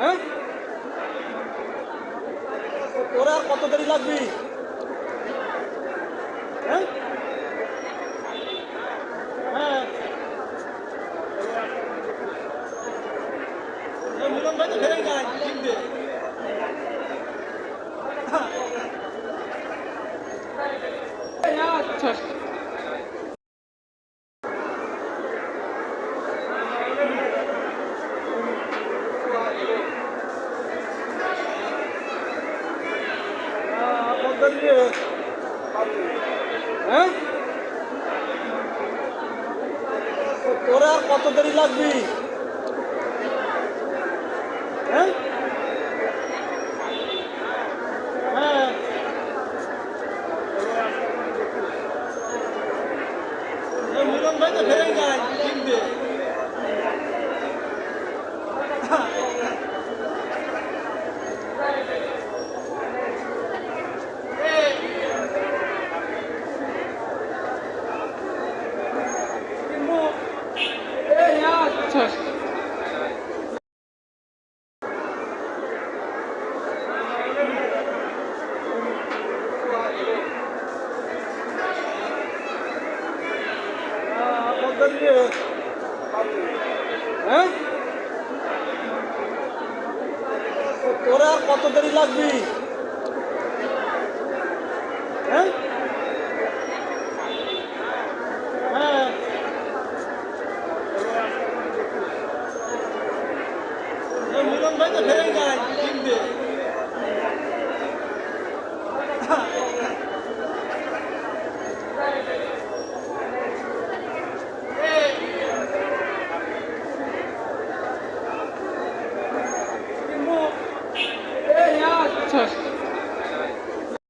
হ্যাঁ? আর কত দেরি লাগবি? হ্যাঁ? হ্যাঁ। হ্যাঁ? তোরা আর কত দেরি লাগবি? হ্যাঁ? হ্যাঁ। ভাই তো ফেরেই যায় কিনতে হ্যাঁ? তোরা কত দেরি লাগবি? হ্যাঁ? হ্যাঁ। মিলন ভাই তো Thank you. বছর